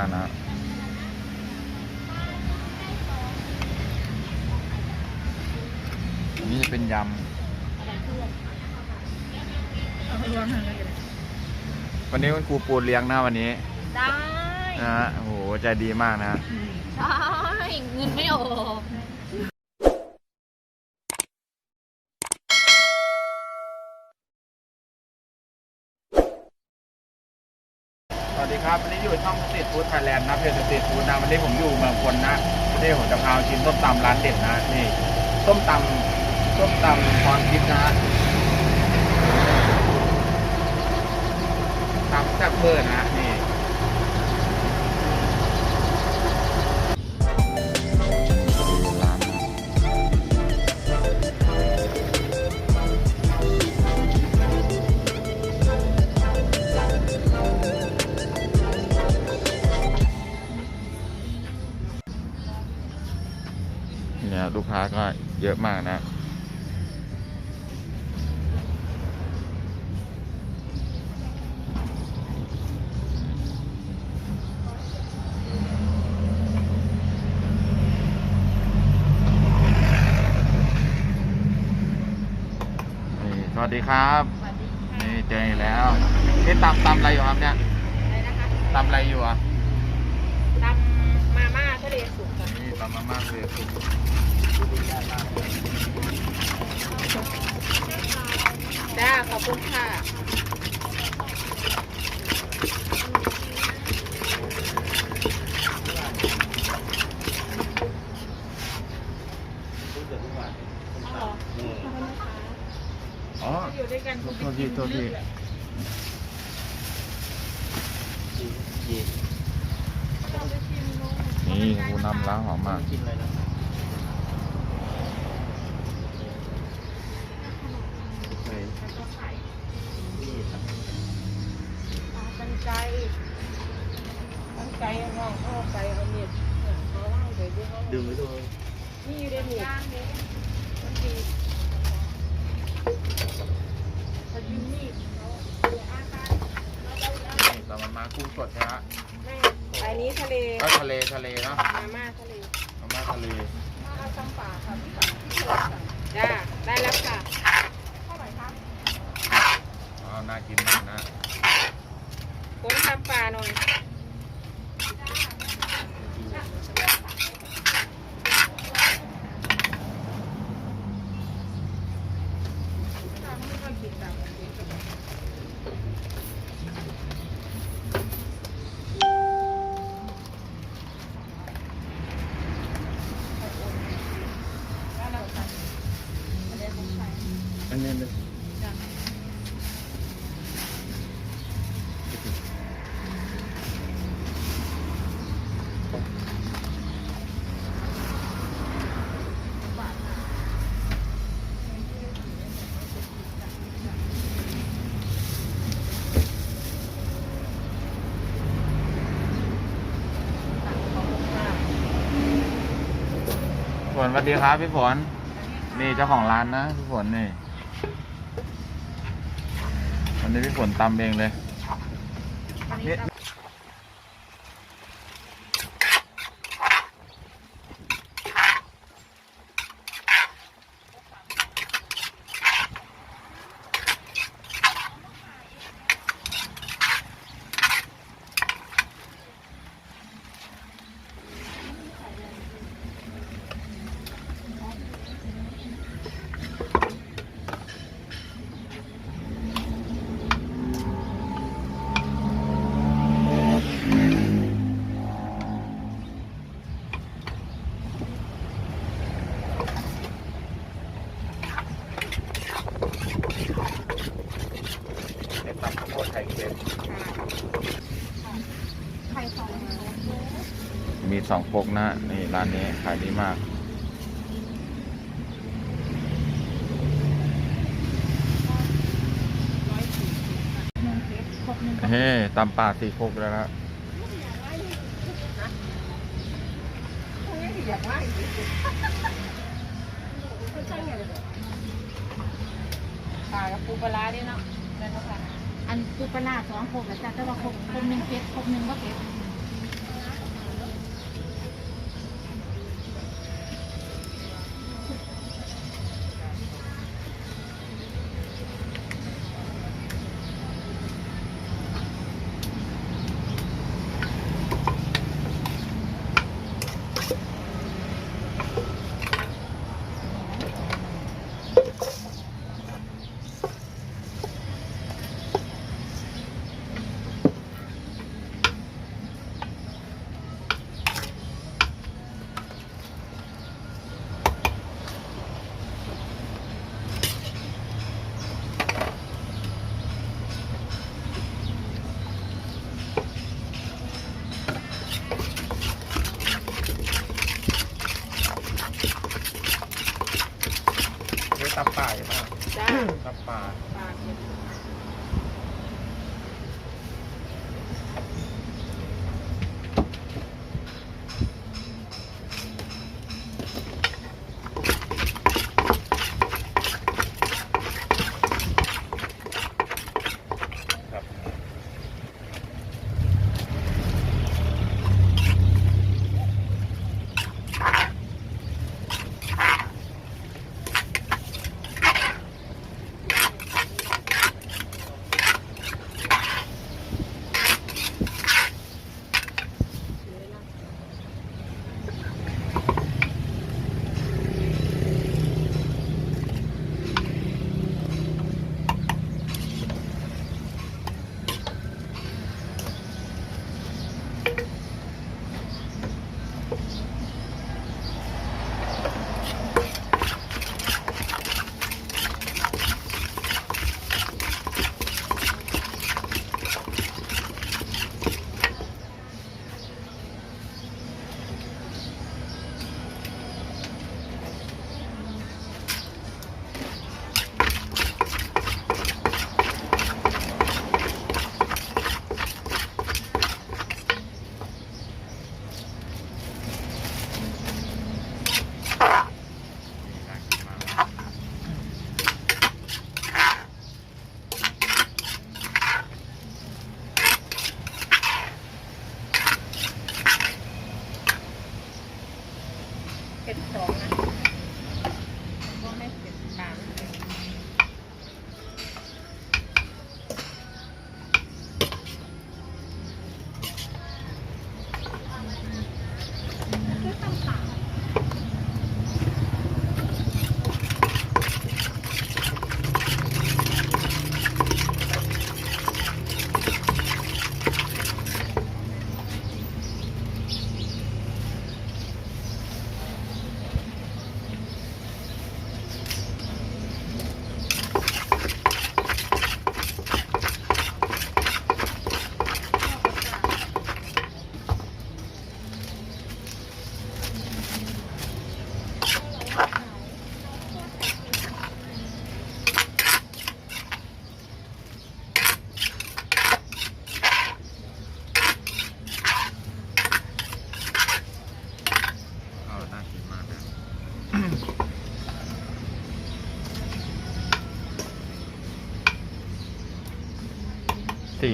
ากนะอันนี้จะเป็นยเอาไปวางทางไหนกันเลยำ วันนี้คุณครูปูเลี้ยงนะวันนี้ ได้นะฮะโอ้โหใจดีมากนะใช่เงินไม่ออก วัสดีครับวันนี้อยู่ช่องสตรีทฟู้ดไทยแลนด์นะเพจสตรีทฟู้ดนะวันนี้ผมอยู่เมืองพลนะวันนี้ผมจะพาชิมส้มตำร้านเด็ดนะนี่ส้มตำส้มตำพรทิพย์นะฮะตำแซ่บเบอร์นะ กค้าก็เยอะมากนะนี่สวัสดีครับสวัสดีค่ะนี่เจออีกแล้วนี่ตำตำอะไรอยู่ครับเนี่ยอะไรนะคะตำอะไรอยู่อะตำมาม่าทะเลสุก ค่ะนี่ตำมาม่าเลยคุณจ้าขอบคุณค่ะอ๋ออยู่ด้วยกันโทษทีโทษทีนี่กูนำล้างหอมมาก กินเลยนะใช่นี่ครับ กัน ไกกันไกห้องเข้าไปเอาเมียดเขาว่างไปด้วยเขาดึงไว้ด้วยนี่อยู่ในหมู่บ้านนี้มันดียืนนี่เขาอากานี่ตำมามากุ้งสดนะฮะอันนี้ทะเลก็ทะเลทะเลเนาะมาม่าทะเลมาม่าทะเลมาตำป่าค่ะพี่สาพี่เชิญค่ะจ้าได้แล้วค่ะเท่าไหร่ครับอ๋อน่ากินมากนะ ผมตำปลาหน่อย นสวัสดีครับพี่ฝน นี่เจ้าของร้านนะพี่ฝนนี่วันนี้พี่ฝนตำเองเลย นี่ เด็ดตำข้าวโพดไข่เค็ม ไข่สอง มี สองปกนะนี่ร้านนี้ขายดีมากร้อยสี่สิบหนึ่งเทปครบหนึ่งเฮ้ตำป่าสี่ปกแล้วนะคงยังอยากว่าอีกก็ใช่ไงปลากับปูปลาร้าด้วยเนาะนั่นเนาะค่ะอันปูปลาร้าสองโคกแล้วจ้ะแต่ว่าโคกโคกหนึ่งเก็ดโคกหนึ่งก็เก็ดอ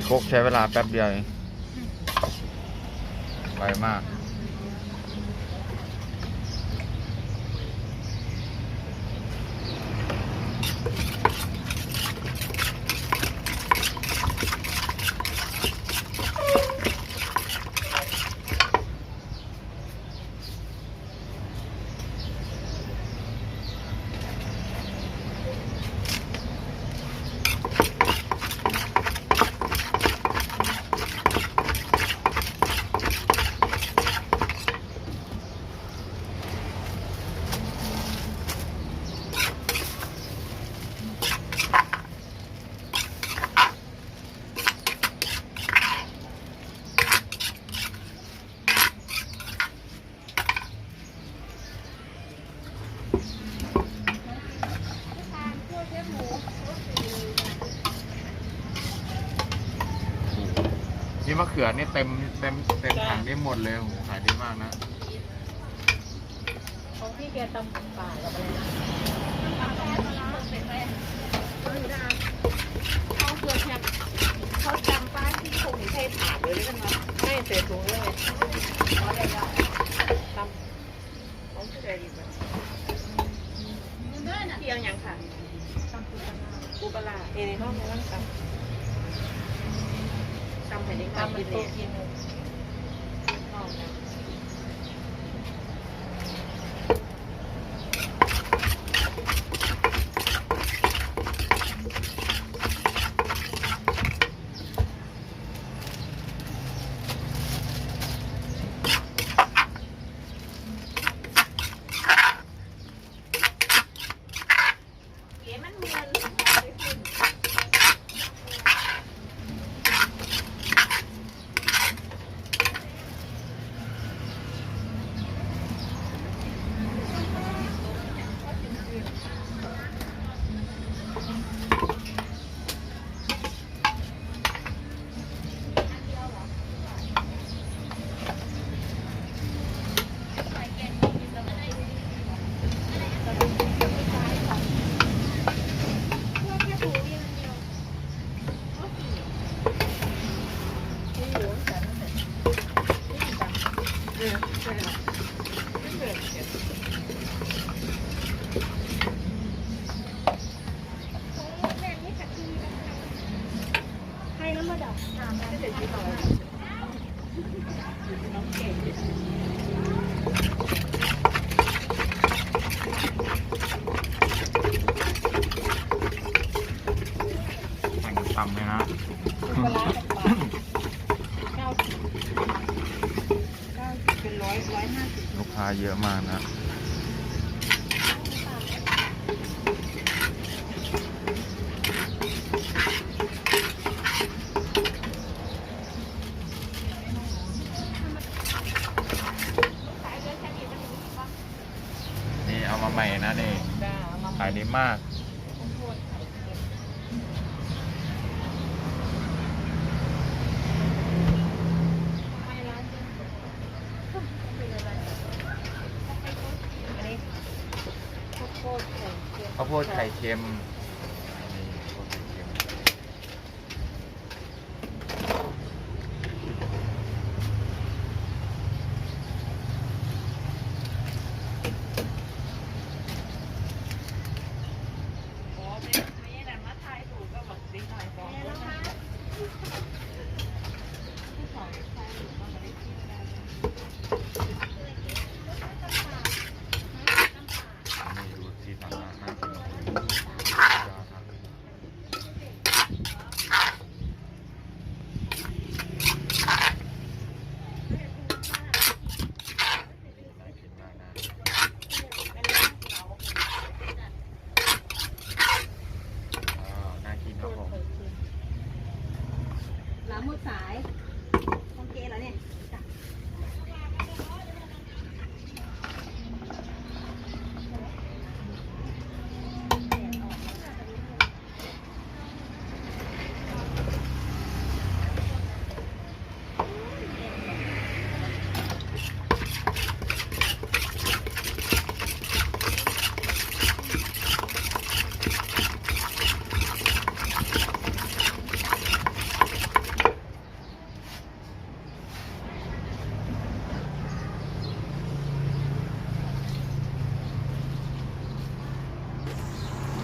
ครกใช้เวลาแป๊บเดียวเองไวมาก ขือนี่เต็มเต็มเต็มถังนี่หมดเลยโอ้โหขายดีมากนะของพี่แกตำปลากับอะไรนะตำแป้งปลาเป็นแป้งเอาอยู่นะเอาเกลือแคบเขาจำป้าที่คงเทถาดเลยด้วยกันเนาะไม่เสียถุงเลยเอาได้ได้ตำของพี่แกดีกว่าเที่ยวยังค่ะตำปูปลาปูปลาเอในห้องในร่างตำ ตำแผ่นดินตำเป็นตัวกินห้องนะ อ เออใช่ค่ะไม่เกิดเผ็ด ให้ น้ำมาดอกถามได้ไม่เผ็ดที่ต่อยน้องเก่งแข่งตำเลยนะ ปลาร้ากับปลาเก้าสิบเก้าสิบเป็นร้อยร้อยห้าสิบ ลูกค้าเยอะมากนะ นี่เอามาใหม่นะนี่ จ้า เอามาขายดีมากข้าวโพดไข่เค็มให้ร้านจริงเป็นอะไรอันนี้ข้าวโพดไข่เค็ม ข้าวโพดไข่เค็มนี่ข้าวโพดไข่เค็ม อ๋อไม่ไม่ได้มาทายถูกก็บอกดิ้งหน่อยสองคนนะที่สองทายถูกก็มาได้ที่ไม่ได้ นี่ดูสีสันนะน่ากินมากเลยยอดครับน่ากินมากนะอ้าวน่ากินครับผม หลาหมดสายโอเคแล้วเนี่ยจ้ะ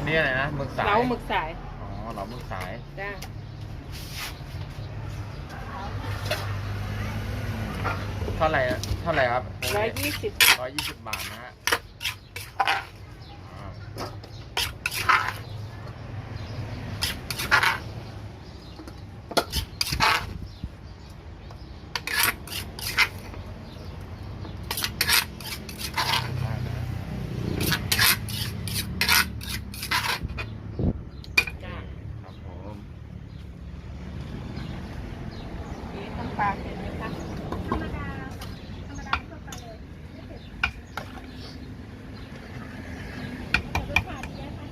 นี่อะไรนะหมึก สายเล้าหมึกสายอ๋อเหลาหมึกสาย จ้าเท่าไหร่อะเท่าไหร่ครับร้อยยี่สิบร้อยยี่สิบบาทนะฮะอ่าได้นะ จ้า ครับผม นี่ต้องปลาเห็นไหมคะ ธรรมดาธรรมดาทั่วไปเลยไม่เผ็ดแต่รสชาติดีนะคะ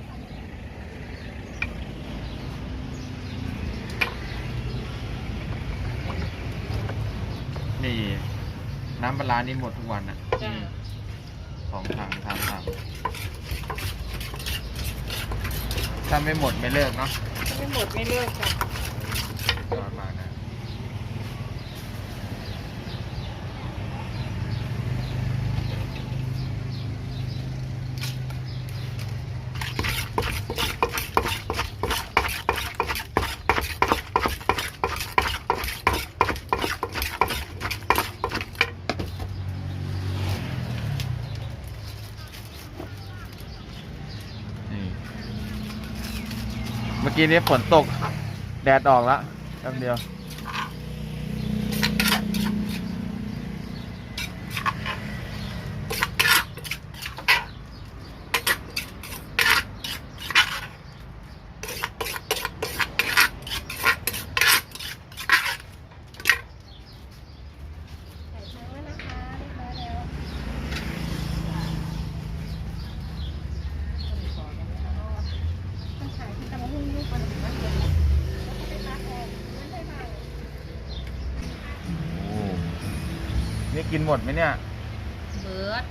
นี่ น้ำปลาร้านี่หมดทุกวันอะจ้านี่สองถังสามถังถ้าไม่หมดไม่เลิกเนาะไม่หมดไม่เลิกจ้ะสุดยอดมากนะ นี่ เมื่อกี้นี้ฝนตก แดดออกแล้วแป๊บเดียว กินหมดไหมเนี่ย เบิด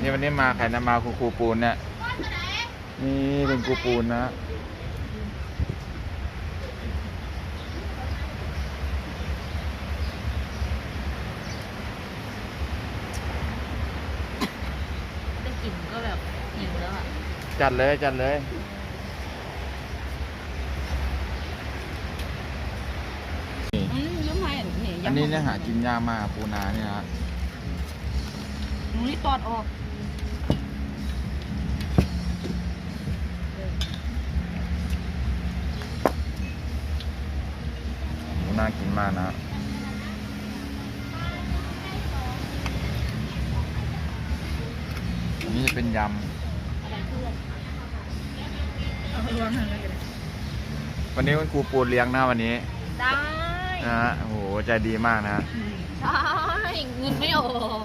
นี่วันนี้มาใครนะมาคุณครูปูนเนี่ย นี่เป็นครูปูนนะได้กินก็แบบหิวแล้วะจัดเลยจัดเลย อันนี้เนี่ยหากินยากมากปูนาเนี่ยนะหนูนี่ตอดออกปูน่ากินมากนะอันนี้จะเป็นยเอาไปวางทางไหนกันำวันนี้คุณครูปูเลี้ยงนะวันนี้ ได้ นะฮะโอ้โหใจดีมากนะใช่เงินไม่ออก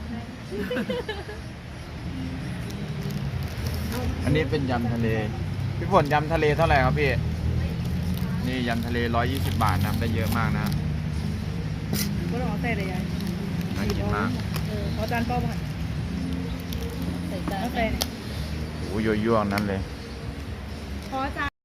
อันนี้เป็นยำทะเล พี่ฝนยำทะเลเท่าไหร่ครับพี่ นี่ยำทะเลร้อยยี่สิบบาทนะได้เยอะมากนะก็ลองเอาแต่เลยยายน่ากินมากเออเอาจานเป้าผ่านใส่จานเอาแต่โอ้โหยั่วๆนั้นเลย ขอจาน